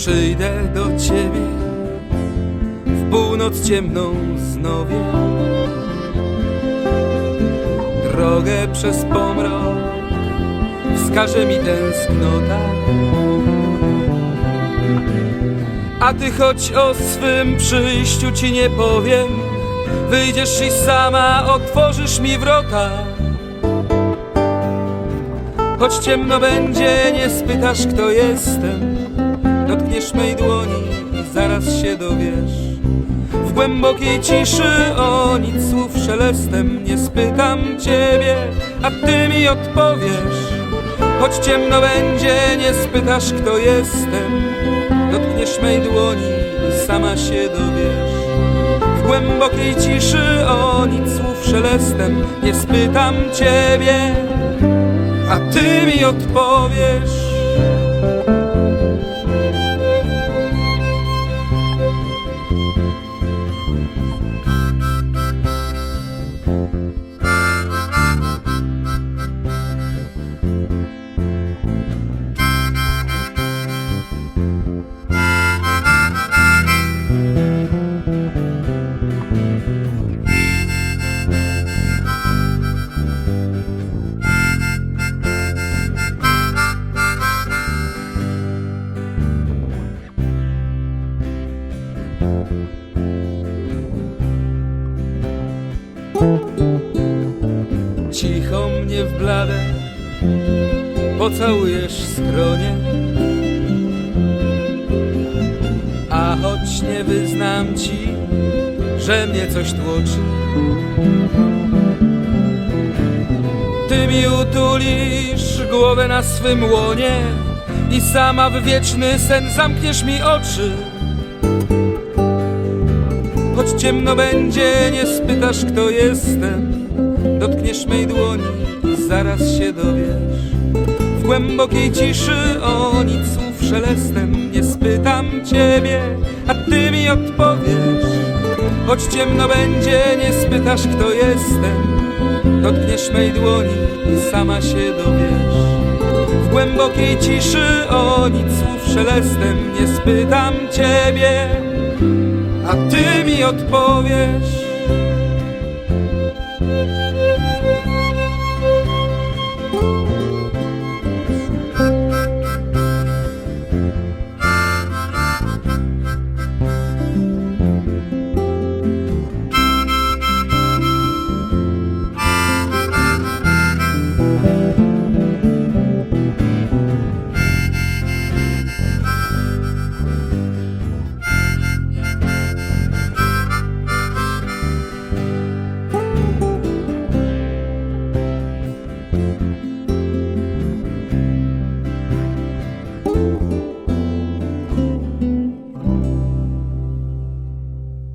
Przyjdę do ciebie w północ ciemną znowie. Drogę przez pomrok wskaże mi tęsknota. A ty choć o swym przyjściu ci nie powiem, wyjdziesz i sama otworzysz mi wrota. Choć ciemno będzie, nie spytasz kto jestem Dotkniesz mej dłoni i zaraz się dowiesz. W głębokiej ciszy o nic słów szelestem Nie spytam ciebie, a ty mi odpowiesz. Choć ciemno będzie, nie spytasz kto jestem. Dotkniesz mej dłoni i sama się dowiesz. W głębokiej ciszy o nic słów szelestem Nie spytam ciebie, a ty mi odpowiesz. Cicho mnie w bladę pocałujesz skronie. A choć nie wyznam ci, że mnie coś tłoczy. Ty mi utulisz głowę na swym łonie I sama w wieczny sen zamkniesz mi oczy Choć ciemno będzie, nie spytasz kto jestem. Dotkniesz mej dłoni i zaraz się dowiesz. W głębokiej ciszy o nic słów szelestem Nie spytam ciebie, a ty mi odpowiesz. Choć ciemno będzie, nie spytasz kto jestem. Dotkniesz mej dłoni i sama się dowiesz. W głębokiej ciszy o nic słów szelestem Nie spytam ciebie, odpowiesz